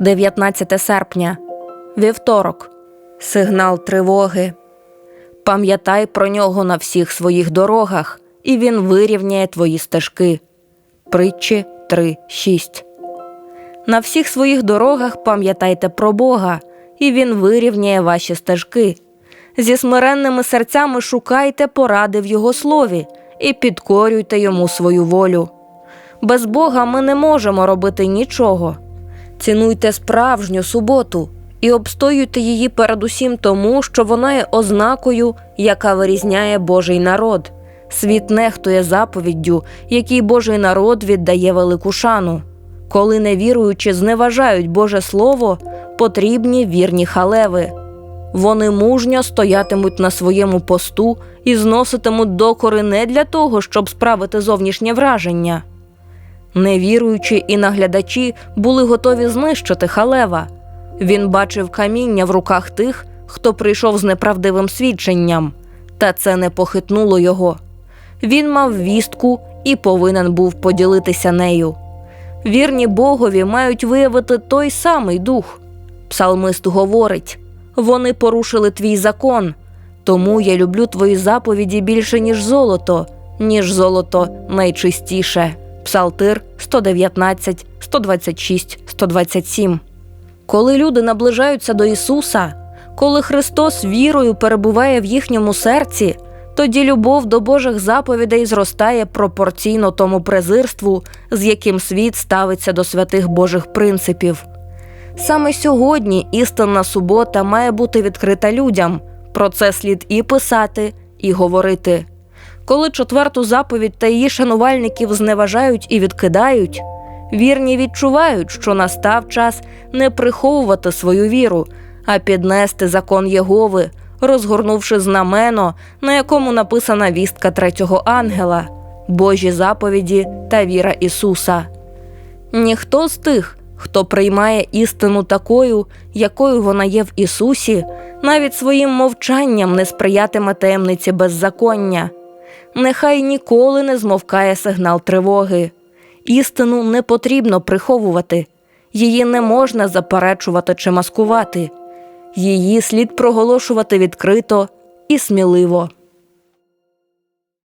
19 серпня, вівторок, сигнал тривоги. Пам'ятай про нього на всіх своїх дорогах, і він вирівняє твої стежки. Притчі 3.6 На всіх своїх дорогах пам'ятайте про Бога, і він вирівняє ваші стежки. Зі смиренними серцями шукайте поради в Його слові і підкорюйте йому свою волю. Без Бога ми не можемо робити нічого. Цінуйте справжню суботу і обстоюйте її передусім тому, що вона є ознакою, яка вирізняє Божий народ. Світ нехтує заповіддю, якій Божий народ віддає велику шану. Коли невіруючі зневажають Боже Слово, потрібні вірні халеви. Вони мужньо стоятимуть на своєму посту і зноситимуть докори не для того, щоб справити зовнішнє враження. Невіруючі і наглядачі були готові знищити халева. Він бачив каміння в руках тих, хто прийшов з неправдивим свідченням, та це не похитнуло його. Він мав вістку і повинен був поділитися нею. Вірні Богові мають виявити той самий дух. Псалмист говорить: вони порушили твій закон, тому я люблю твої заповіді більше, ніж золото, ніж золото найчистіше. Псалтир 119, 126, 127. Коли люди наближаються до Ісуса, коли Христос вірою перебуває в їхньому серці, тоді любов до Божих заповідей зростає пропорційно тому презирству, з яким світ ставиться до святих Божих принципів. Саме сьогодні істинна субота має бути відкрита людям. Про це слід і писати, і говорити. Коли четверту заповідь та її шанувальників зневажають і відкидають, вірні відчувають, що настав час не приховувати свою віру, а піднести закон Єгови, розгорнувши знамено, на якому написана вістка третього ангела, Божі заповіді та віра Ісуса. Ніхто з тих, хто приймає істину такою, якою вона є в Ісусі, навіть своїм мовчанням не сприятиме таємниці беззаконня. Нехай ніколи не змовкає сигнал тривоги. Істину не потрібно приховувати, її не можна заперечувати чи маскувати, її слід проголошувати відкрито і сміливо.